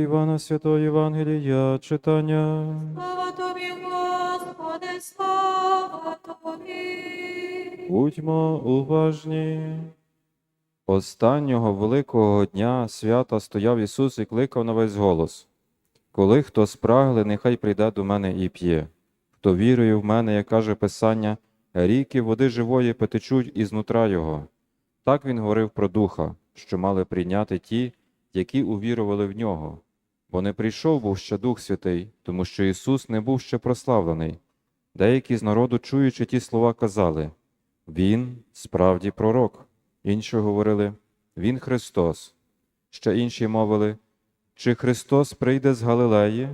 Івана Святого Євангелія читання. Слава тобі, Господи, слава тобі. Будьмо уважні. Останнього великого дня свята стояв Ісус і кликав на весь голос. Коли хто спрагле, нехай прийде до мене і п'є. Хто вірує в мене, як каже Писання, ріки води живої потечуть із нутра його. Так він говорив про духа, що мали прийняти ті, які увірували в нього. Бо не прийшов був ще Дух Святий, тому що Ісус не був ще прославлений. Деякі з народу, чуючи ті слова, казали Він справді пророк. Інші говорили Він Христос. Ще інші мовили Чи Христос прийде з Галилеї?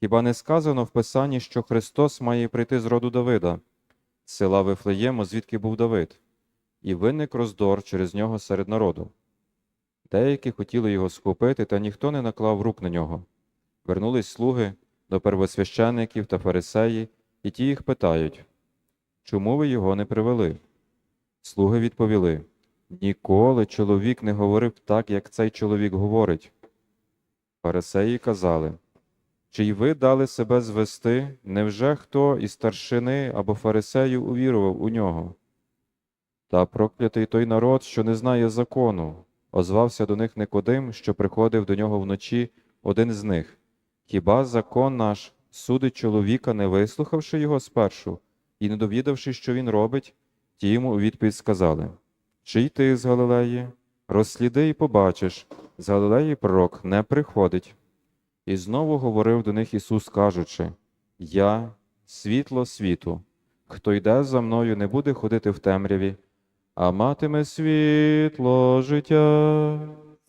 Хіба не сказано в Писанні, що Христос має прийти з роду Давида, села Вифлеєму, звідки був Давид, і виник роздор через нього серед народу. Деякі хотіли його схопити, та ніхто не наклав рук на нього. Вернулись слуги до первосвящеників та фарисеї, і ті їх питають, чому ви його не привели? Слуги відповіли, ніколи чоловік не говорив так, як цей чоловік говорить. Фарисеї казали, чи й ви дали себе звести, невже хто із старшини або фарисеїв увірував у нього? Та проклятий той народ, що не знає закону, озвався до них Никодим, що приходив до нього вночі один з них. Хіба закон наш судить чоловіка, не вислухавши його спершу і не довідавши, що він робить? Ті йому у відповідь сказали: Чи й ти з Галилеї? Розсліди і побачиш, з Галилеї пророк не приходить. І знову говорив до них Ісус, кажучи: Я світло світу. Хто йде за мною, не буде ходити в темряві, а матиме світло життя.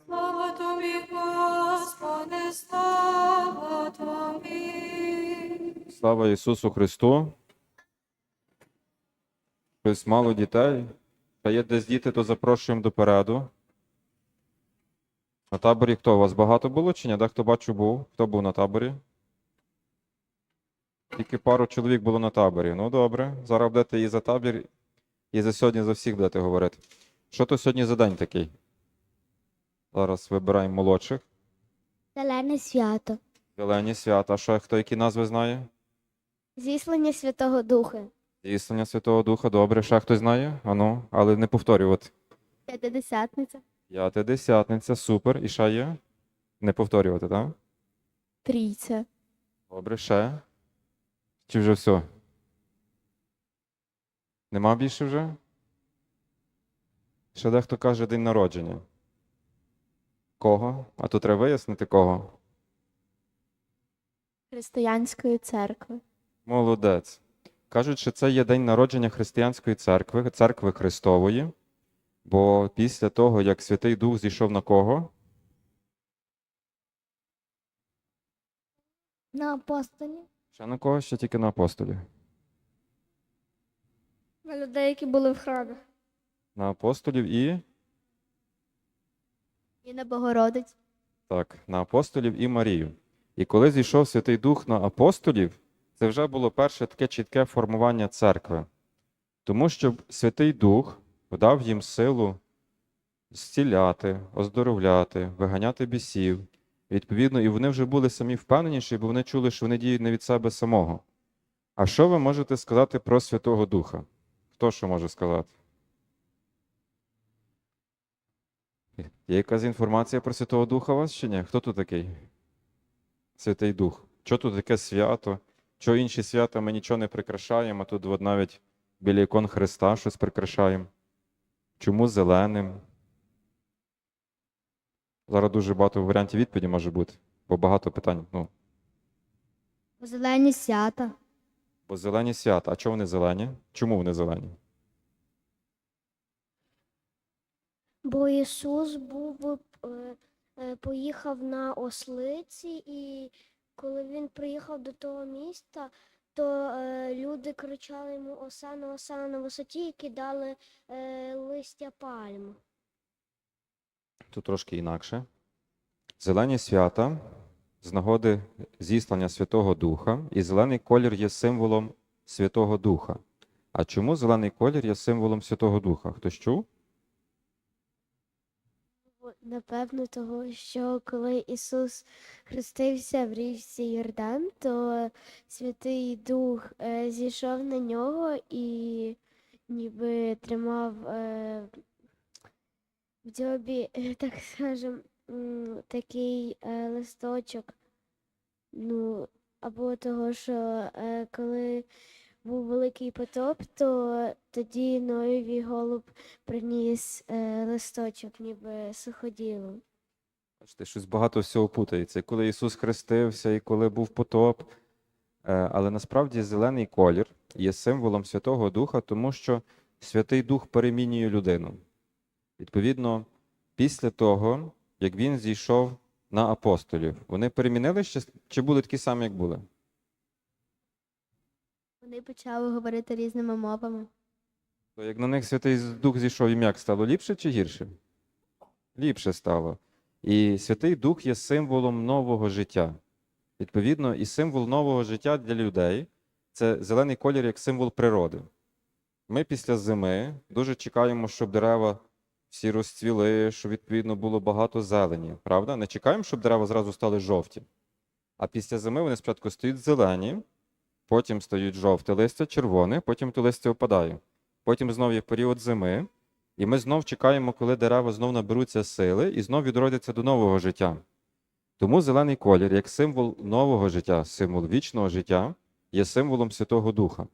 Слава тобі, Господи, слава тобі. Слава Ісусу Христу. Щось мало дітей. Та є десь діти, то запрошуємо допереду. На таборі хто? У вас багато було чи ні? Дехто бачу був. Хто був на таборі? Тільки пару чоловік було на таборі. Ну добре. Зараз будете і за табір, і за сьогодні за всіх будете говорити. Що то сьогодні за день такий? Зараз вибираємо молодших. Зелене свято, Зелені свята. А що хто які назви знає? зіслання Святого Духа, Існення Святого Духа, добре. Ще хтось знає? Ану, але не повторювати. П'ятидесятниця, П'ятидесятниця, супер. І ще є? Не повторювати, так? трійця, Добре, ще. Чи вже все? Нема більше вже? Ще дехто каже день народження. Кого? А то треба вияснити кого. Християнської церкви, Молодець. Кажуть, що це є день народження християнської церкви, церкви Христової. Бо після того, як Святий Дух зійшов на кого? на апостолі, Ще на кого? Ще тільки на апостолів. На людей, які були в храмі, На апостолів і. і на Богородиць. Так, на апостолів і Марію. І коли зійшов Святий Дух на апостолів, це вже було перше таке чітке формування церкви. Тому що Святий Дух дав їм силу зціляти, оздоровляти, виганяти бісів. Відповідно, і вони вже були самі впевненіші, бо вони чули, що вони діють не від себе самого. А що ви можете сказати про Святого Духа? Хто що може сказати? Є якась інформація про Святого Духа у вас чи ні? Хто тут такий? Святий Дух. Що тут таке свято? Що інші свята ми нічого не прикрашаємо, а тут от навіть біля ікон Христа щось прикрашаємо. Чому зеленим? Зараз дуже багато варіантів відповіді може бути, бо багато питань. Ну, Зелені свята, бо зелені свята. А чого вони зелені? Чому вони зелені? Бо Ісус був е, е, поїхав на ослиці, і коли він приїхав до того міста, то е, люди кричали йому Осана, Осана на висоті і кидали е, листя пальм. Тут трошки інакше. Зелені свята з нагоди зіслання Святого Духа, і зелений колір є символом Святого Духа. А чому зелений колір є символом Святого Духа? Хтось чув? Напевно, того, що коли Ісус хрестився в річці Йордан, то Святий Дух е, зійшов на нього і ніби тримав е, в дзьобі, е, так скажем, такий е, листочок. Ну, або того, що е, коли був великий потоп, то тоді Ноєві голуб приніс е, листочок, ніби суходілом. Бачите, щось багато всього путається. Коли Ісус хрестився, і коли був потоп. Е, Але насправді зелений колір є символом Святого Духа, тому що Святий Дух перемінює людину. Відповідно, після того, як він зійшов на апостолів, вони перемінилися чи були такі самі, як були? Вони почали говорити різними мовами. То як на них Святий Дух зійшов, їм як стало ліпше чи гірше? Ліпше стало. І Святий Дух є символом нового життя. Відповідно, і символ нового життя для людей це зелений колір як символ природи. Ми після зими дуже чекаємо, щоб дерева всі розцвіли, щоб відповідно було багато зелені. Правда? Не чекаємо, щоб дерева зразу стали жовті. А після зими вони спочатку стають зелені, потім стають жовте листя, червоне, потім то листя опадає. Потім знов є період зими, і ми знов чекаємо, коли дерева знов наберуться сили і знов відродяться до нового життя. Тому зелений колір, як символ нового життя, символ вічного життя, є символом Святого Духа.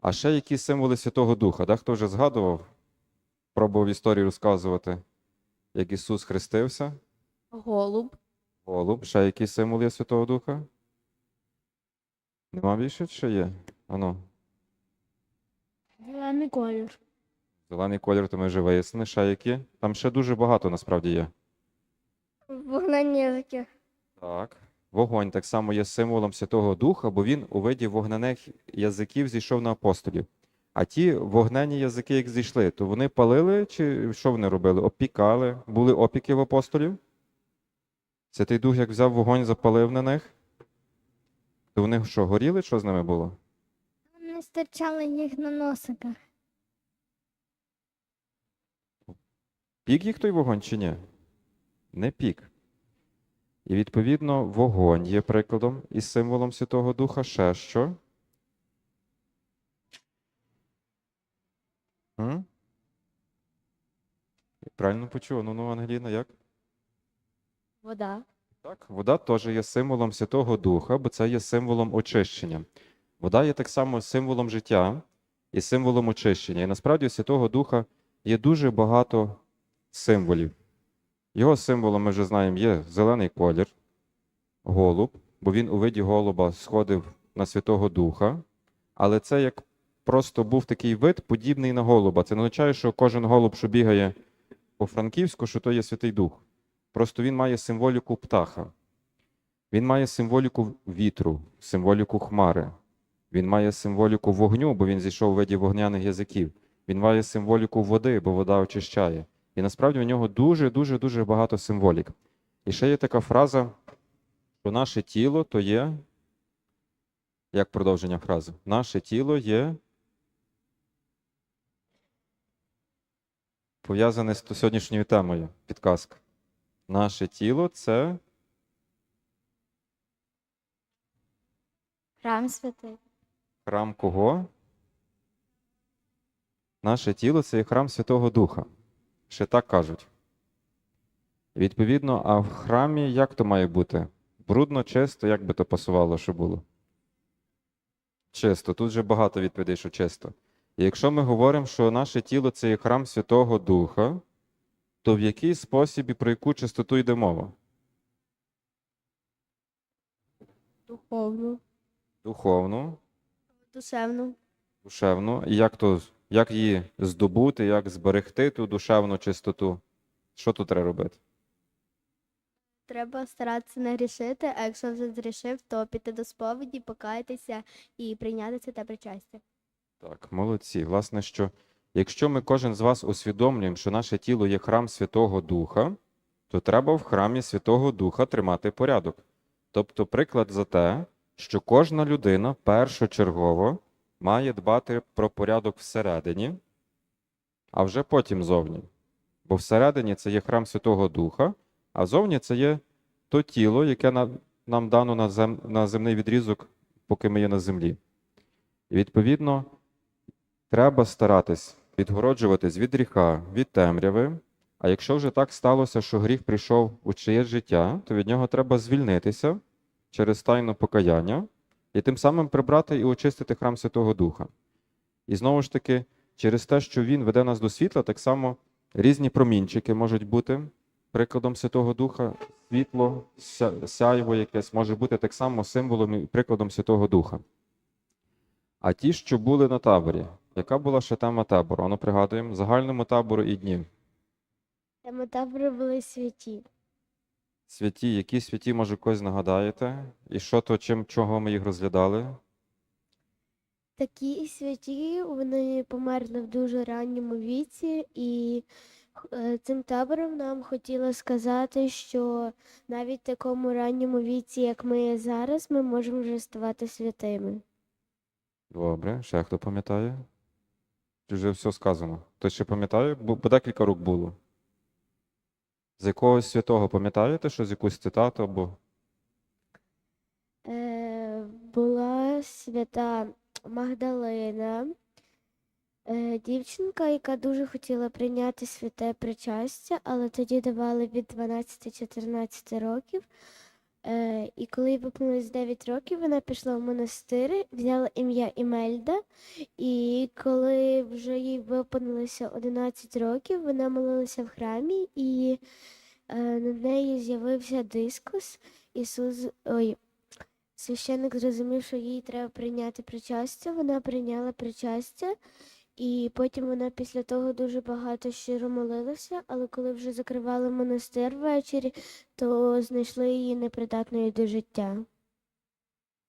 А ще які символи Святого Духа? Да? Хто вже згадував, пробував історію розказувати, як Ісус хрестився? Голуб. Голуб. Ще які символи є Святого Духа? Нема більше чи є? Ану. Зелений колір. Зелений колір, то ми вже вияснили. Ще які? Там ще дуже багато насправді є. Вогнені язики. Так. Вогонь так само є символом Святого Духа, бо він у виді вогняних язиків зійшов на апостолів. А ті вогнені язики, як зійшли, то вони палили чи що вони робили? Опікали? Були опіки в апостолів? Святий Дух, як взяв вогонь, запалив на них, то вони що, горіли? Що з ними було? Вони стирчали їх на носиках. Пік їх той вогонь чи ні? Не пік. І відповідно вогонь є прикладом і символом Святого Духа ще що? Правильно почув, ну, ну Ангеліна, як? Вода. Так, вода теж є символом Святого Духа, бо це є символом очищення. Вода є так само символом життя і символом очищення. І насправді у Святого Духа є дуже багато символів. Його символом ми вже знаємо є зелений колір, голуб, бо він у виді голуба сходив на Святого Духа, але це як просто був такий вид, подібний на голуба. Це не означає, що кожен голуб, що бігає по Франківську, що то є Святий Дух. Просто він має символіку птаха. Він має символіку вітру, символіку хмари. Він має символіку вогню, бо він зійшов у виді вогняних язиків. Він має символіку води, бо вода очищає. І насправді у нього дуже, дуже, дуже багато символік. І ще є така фраза, що наше тіло то є. Як продовження фрази? Наше тіло є. Пов'язане з сьогоднішньою темою. Підказка. Наше тіло це Храм святий. храм кого? Наше тіло це є храм Святого Духа. Ще так кажуть. Відповідно, а в храмі як то має бути? Брудно, чисто, як би то пасувало, що було? Чисто. Тут вже багато відповідей, що чисто. І якщо ми говоримо, що наше тіло це є храм Святого Духа, то в який спосіб і про яку чистоту йде мова? Духовну. Духовну, Душевну. душевну. І як то як її здобути, як зберегти ту душевну чистоту? Що тут треба робити? Треба старатися не грішити, а якщо вже зрішив, то піти до сповіді, покаятися і прийняти це те причастя. Так, молодці. Власне, що якщо ми кожен з вас усвідомлюємо, що наше тіло є храм Святого Духа, то треба в храмі Святого Духа тримати порядок. Тобто, приклад за те, що кожна людина першочергово має дбати про порядок всередині, а вже потім зовні. Бо всередині це є храм Святого Духа, а зовні це є то тіло, яке на- нам дано на, зем, на земний відрізок, поки ми є на землі. І відповідно, треба старатись відгороджуватись від гріха, від темряви. А якщо вже так сталося, що гріх прийшов у чиєсь життя, то від нього треба звільнитися через тайне покаяння і тим самим прибрати і очистити храм Святого Духа. І знову ж таки, через те, що Він веде нас до світла, так само різні промінчики можуть бути прикладом Святого Духа, світло, сяйво якесь може бути так само символом і прикладом Святого Духа. А ті, що були на таборі, яка була ще тема табору? Ану, пригадуємо, загальному табору і днів. Тема табору були святі. Святі, які святі, може, когось нагадаєте? І що то, чим, чого ми їх розглядали? Такі святі вони померли в дуже ранньому віці, і е, цим табором нам хотіло сказати, що навіть в такому ранньому віці, як ми зараз, ми можемо вже ставати святими. Добре, ще хто пам'ятає? Вже все сказано? Хтось ще пам'ятає? Бо декілька рук було. З якогось святого пам'ятаєте, що з якусь цитату або. Е, була свята Магдалина, е, дівчинка, яка дуже хотіла прийняти святе причастя, але тоді давали від 12-14 років. Е, і коли їй виповнилось 9 років, вона пішла в монастир, взяла ім'я Імельда. І коли вже їй виповнилося 11 років, вона молилася в храмі, і е, над нею з'явився дискус. Ісус, ой, Священник зрозумів, що їй треба прийняти причастя. Вона прийняла причастя, і потім вона після того дуже багато щиро молилася, але коли вже закривали монастир ввечері, то знайшли її непридатною до життя.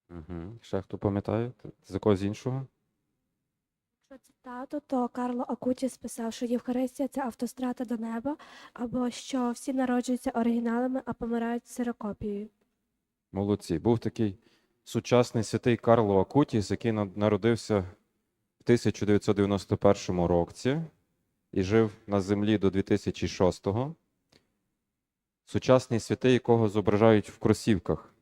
Угу. Ще хто пам'ятає? З якогось іншого? Якщо цитату, то Карло Акутіс писав, що Євхаристія це автострада до неба, або що всі народжуються оригіналами, а помирають сирокопією. Молодці. Був такий сучасний святий Карло Акутіс, який на- народився в 1991 році і жив на землі до 2006-го. Сучасний святий, якого зображають в кросівках.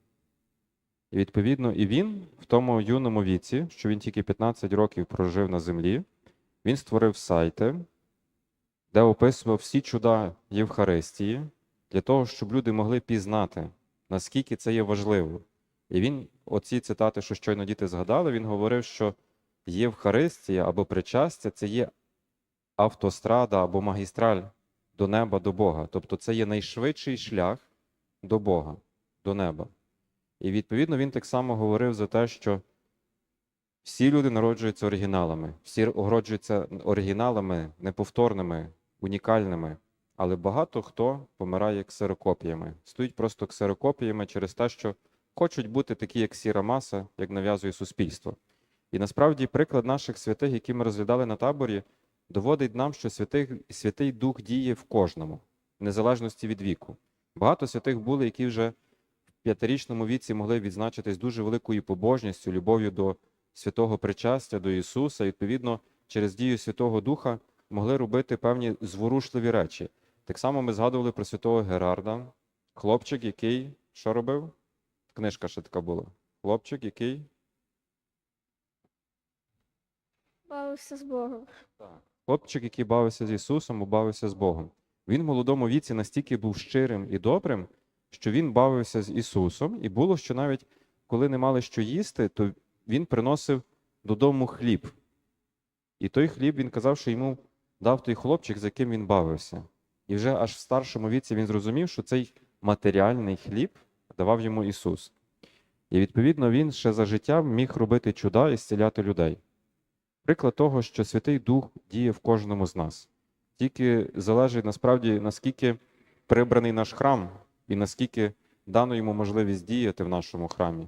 І відповідно, і він в тому юному віці, що він тільки 15 років прожив на землі, він створив сайти, де описував всі чуда Євхаристії для того, щоб люди могли пізнати, наскільки це є важливо. І він, оці цитати, що щойно діти згадали, він говорив, що Євхаристія або причастя це є автострада або магістраль до неба, до Бога. Тобто це є найшвидший шлях до Бога, до неба. І відповідно він так само говорив за те, що всі люди народжуються оригіналами, всі огороджуються оригіналами, неповторними, унікальними. Але багато хто помирає ксерокопіями. Стоїть просто ксерокопіями через те, що хочуть бути такі, як сіра маса, як нав'язує суспільство. І насправді приклад наших святих, які ми розглядали на таборі, доводить нам, що святих, Святий Дух діє в кожному, в незалежності від віку. Багато святих були, які вже в п'ятирічному віці могли відзначитись дуже великою побожністю, любов'ю до святого причастя, до Ісуса, і відповідно через дію Святого Духа могли робити певні зворушливі речі. Так само ми згадували про святого Герарда, хлопчик, який що робив? Книжка ще така була. Хлопчик, який Бавився з Богом. Хлопчик, який бавився з Ісусом, бавився з Богом. Він в молодому віці настільки був щирим і добрим, що він бавився з Ісусом, і було, що навіть коли не мали що їсти, то він приносив додому хліб. І той хліб він казав, що йому дав той хлопчик, з яким він бавився. І вже аж в старшому віці він зрозумів, що цей матеріальний хліб давав йому Ісус. І відповідно він ще за життя міг робити чуда і зціляти людей. Приклад того, що Святий Дух діє в кожному з нас. Тільки залежить насправді, наскільки прибраний наш храм і наскільки дано йому можливість діяти в нашому храмі.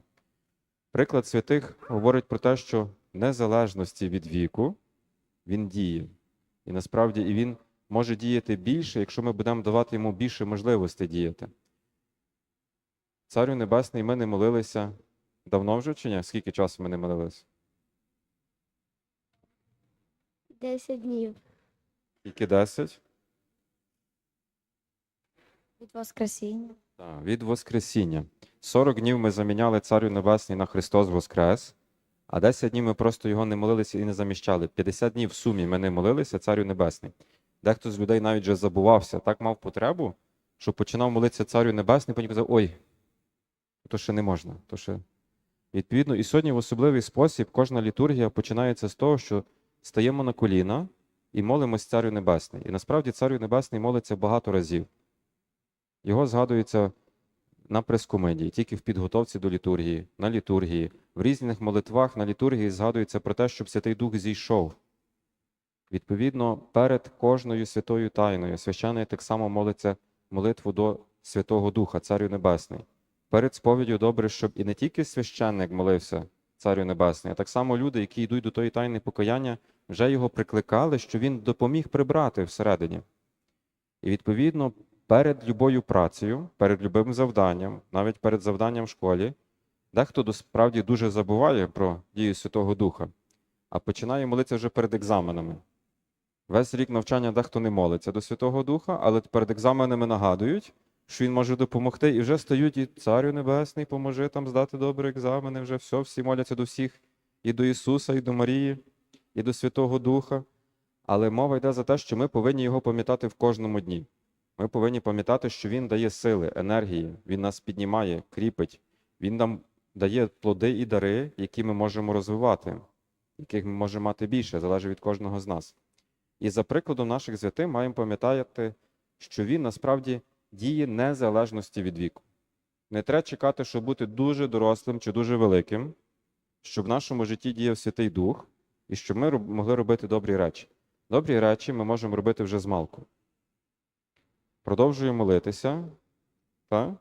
Приклад святих говорить про те, що в незалежності від віку він діє. І насправді і він може діяти більше, якщо ми будемо давати йому більше можливостей діяти. Царю Небесний, ми не молилися давно вже чи ні? Скільки часу ми не молилися? 10 днів. Тільки 10. Від Воскресіння. Так, від Воскресіння. 40 днів ми заміняли Царю Небесний на Христос Воскрес, а 10 днів ми просто його не молилися і не заміщали. 50 днів в сумі ми не молилися Царю Небесний. Дехто з людей навіть вже забувався, так мав потребу, що починав молитися Царю Небесний, потім казав, ой, то ще не можна. То ще... Відповідно, і сьогодні в особливий спосіб кожна літургія починається з того, що стаємо на коліна і молимось Царю Небесний. І насправді Царю Небесний молиться багато разів. Його згадується на прескомедії, тільки в підготовці до літургії, на літургії, в різних молитвах на літургії згадується про те, щоб Святий Дух зійшов. Відповідно, перед кожною святою тайною священий так само молиться молитву до Святого Духа, Царю Небесний. Перед сповіддю добре, щоб і не тільки священник молився Царю Небесний, а так само люди, які йдуть до тої тайни покаяння, вже його прикликали, що він допоміг прибрати всередині. І відповідно, перед любою працею, перед любим завданням, навіть перед завданням в школі, дехто справді дуже забуває про дію Святого Духа, а починає молитися вже перед екзаменами. Весь рік навчання дехто не молиться до Святого Духа, але перед екзаменами нагадують, що він може допомогти, і вже стають і Царю Небесний, поможи там здати добре екзамени, вже все, всі моляться до всіх, і до Ісуса, і до Марії, і до Святого Духа. Але мова йде за те, що ми повинні його пам'ятати в кожному дні. Ми повинні пам'ятати, що Він дає сили, енергії, Він нас піднімає, кріпить, Він нам дає плоди і дари, які ми можемо розвивати, яких ми можемо мати більше, залежить від кожного з нас. І за прикладом наших святих маємо пам'ятати, що він насправді діє незалежності від віку. Не треба чекати, щоб бути дуже дорослим чи дуже великим, щоб в нашому житті діяв Святий Дух, і щоб ми могли робити добрі речі. Добрі речі ми можемо робити вже з малку. Продовжуємо молитися, та?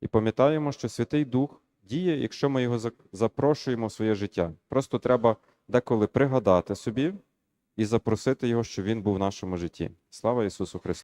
і пам'ятаємо, що Святий Дух діє, якщо ми його запрошуємо в своє життя. Просто треба деколи пригадати собі і запросити його, щоб він був в нашому житті. Слава Ісусу Христу!